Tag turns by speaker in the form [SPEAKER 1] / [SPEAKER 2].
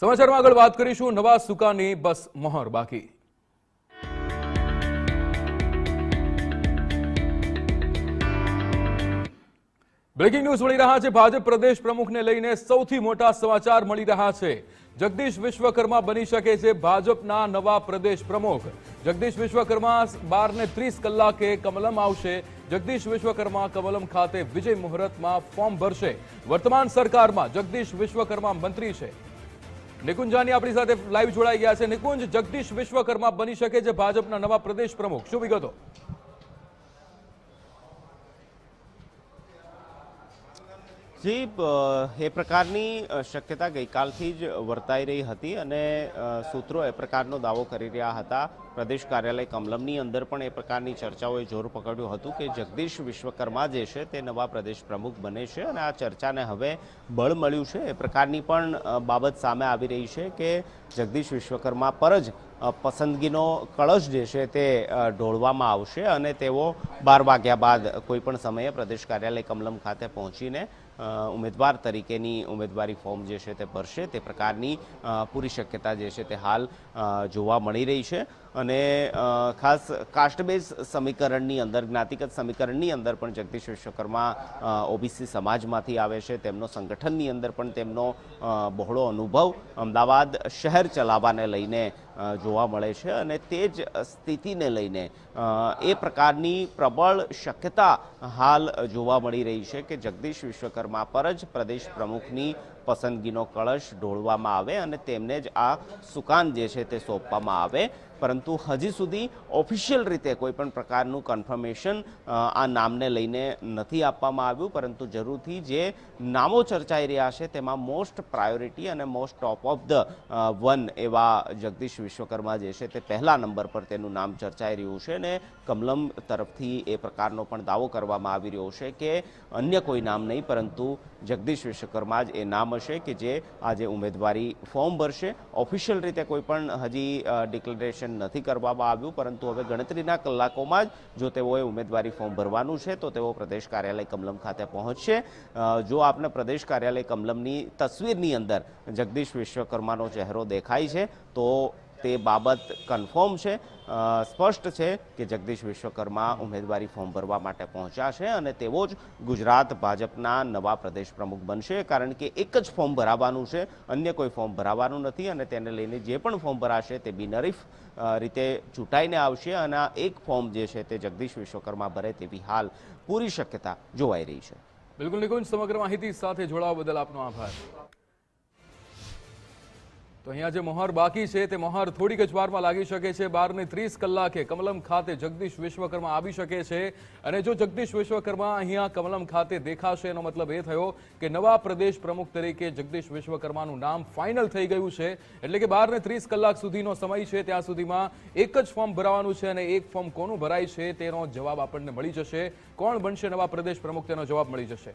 [SPEAKER 1] સમાચારમાં આગળ વાત કરીશું. નવા સુકાની બસ મહોર બાકી. બ્રેકિંગ ન્યૂઝ મળી રહ્યા છે. ભાજપ પ્રદેશ પ્રમુખને લઈને સૌથી મોટા સમાચાર મળી રહ્યા છે. જગદીશ વિશ્વકર્મા બની શકે છે ભાજપના નવા પ્રદેશ પ્રમુખ. જગદીશ વિશ્વકર્મા બાર ને ત્રીસ કલાકે કમલમ આવશે. જગદીશ વિશ્વકર્મા કમલમ ખાતે વિજય મુહૂર્તમાં ફોર્મ ભરશે. વર્તમાન સરકારમાં જગદીશ વિશ્વકર્મા મંત્રી છે. નિકુંજાની આપણી સાથે લાઈવ જોડાઈ ગયા છે. નિકુંજ, જગદીશ વિશ્વકર્મા બની શકે છે ભાજપના નવા પ્રદેશ પ્રમુખ. શું વિગતો?
[SPEAKER 2] જી એ પ્રકારની શક્યતા ગઈકાલથી જ વર્તાઈ રહી હતી અને સૂત્રો એ પ્રકારનો દાવો કરી રહ્યા હતા. પ્રદેશ કાર્યાલય કમલમની અંદર પણ એ પ્રકારની ચર્ચાઓએ જોર પકડ્યું હતું કે જગદીશ વિશ્વકર્મા જે છે તે નવા પ્રદેશ પ્રમુખ બને છે અને આ ચર્ચાને હવે બળ મળ્યું છે. એ પ્રકારની પણ બાબત સામે આવી રહી છે કે જગદીશ વિશ્વકર્મા પર જ પસંદગીનો કળશ જે છે તે ઢોળવામાં આવશે અને તેઓ બાર વાગ્યા બાદ કોઈ પણ સમયે પ્રદેશ કાર્યાલય કમલમ ખાતે પહોંચીને ઉમેદવાર તરીકેની ઉમેદવારી ફોર્મ જે છે તે ભરશે. તે પ્રકારની પૂરી શક્યતા જે છે તે હાલ જોવા મળી રહી છે. અને ખાસ કાસ્ટબેઝ સમીકરણની અંદર, જ્ઞાતિગત સમીકરણની અંદર પણ જગદીશ વિશ્વકર્મા ઓબીસી સમાજમાંથી આવે છે. તેમનો સંગઠનની અંદર પણ તેમનો બહોળો અનુભવ અમદાવાદ શહેર ચલાવવાને લઈને જોવા મળે છે અને તે જ સ્થિતિને લઈને એ પ્રકારની પ્રબળ શક્યતા હાલ જોવા મળી રહી છે કે જગદીશ વિશ્વકર્મા પર જ પ્રદેશ પ્રમુખની પસંદગીનો કળશ ઢોળવામાં આવે અને તેમને જ આ સુકાન જે છે તે સોંપવામાં આવે. પરંતુ હજી સુધી ઓફિશિયલ રીતે કોઈ પણ પ્રકારનું કન્ફર્મેશન આ નામને લઈને નથી આપવામાં આવ્યું. પરંતુ જરૂરથી જે નામો ચર્ચાઈ રહ્યા છે તેમાં મોસ્ટ પ્રાયોરિટી અને most top of the one એવા જગદીશ વિશ્વકર્મા જે છે તે પહેલા નંબર પર તેનું નામ ચર્ચાઈ રહ્યું છે અને કમલમ તરફથી એ પ્રકારનો પણ દાવો કરવામાં આવી રહ્યો છે કે અન્ય કોઈ નામ નહીં, પરંતુ જગદીશ વિશ્વકર્મા જ એ નામ હશે કે જે આજે ઉમેદવારી ફોર્મ ભરશે. ઓફિશિયલ રીતે કોઈ પણ હજી ડિક્લેરેશન નથી કરવામાં આવ્યું, પરંતુ હવે ગણતરીના કલાકોમાં જ જો તેઓએ ઉમેદવારી ફોર્મ ભરવાનું છે, તો તેઓ પ્રદેશ કાર્યાલય કમલમ ખાતે પહોંચશે. જો આપને પ્રદેશ કાર્યાલય કમલમની તસવીરની અંદર જગદીશ વિશ્વકર્માનો ચહેરો દેખાય છે, તો તે બાબત કન્ફર્મ છે. સ્પષ્ટ છે કે જગદીશ વિશ્વકર્મા ઉમેદવારી ફોર્મ ભરવા માટે પહોંચ્યા છે અને તેઓ જ ગુજરાત ભાજપના નવા પ્રદેશ પ્રમુખ બનશે કારણ કે એક જ ફોર્મ ભરાવાનું છે. અન્ય કોઈ ફોર્મ ભરાવાનું નથી અને તેને લઈને જે પણ ફોર્મ ભરાશે તે બિનરીફ રીતે ચૂંટાઈને આવશે અને આ એક ફોર્મ જે છે તે જગદીશ વિશ્વકર્મા ભરે તેવી હાલ પૂરી શક્યતા જોવાઈ રહી છે.
[SPEAKER 1] બિલકુલ નિકુંજ, સમગ્ર માહિતી સાથે જોડાવા બદલ આપનો આભાર. તો અહીંયા જે મોહર બાકી છે તે મોહર થોડીક જ વારમાં લાગી શકે છે. બારને ત્રીસ કલાકે કમલમ ખાતે જગદીશ વિશ્વકર્મા આવી શકે છે. અને જો જગદીશ વિશ્વકર્મા અહીંયા કમલમ ખાતે દેખાશે, એનો મતલબ એ થયો કે નવા પ્રદેશ પ્રમુખ તરીકે જગદીશ વિશ્વકર્માનું નામ ફાઇનલ થઈ ગયું છે. એટલે કે બારને ત્રીસ કલાક સુધીનો સમય છે. ત્યાં સુધીમાં એક જ ફોર્મ ભરાવાનું છે અને એક ફોર્મ કોનું ભરાય છે તેનો જવાબ આપણને મળી જશે. કોણ બનશે નવા પ્રદેશ પ્રમુખ તેનો જવાબ મળી જશે.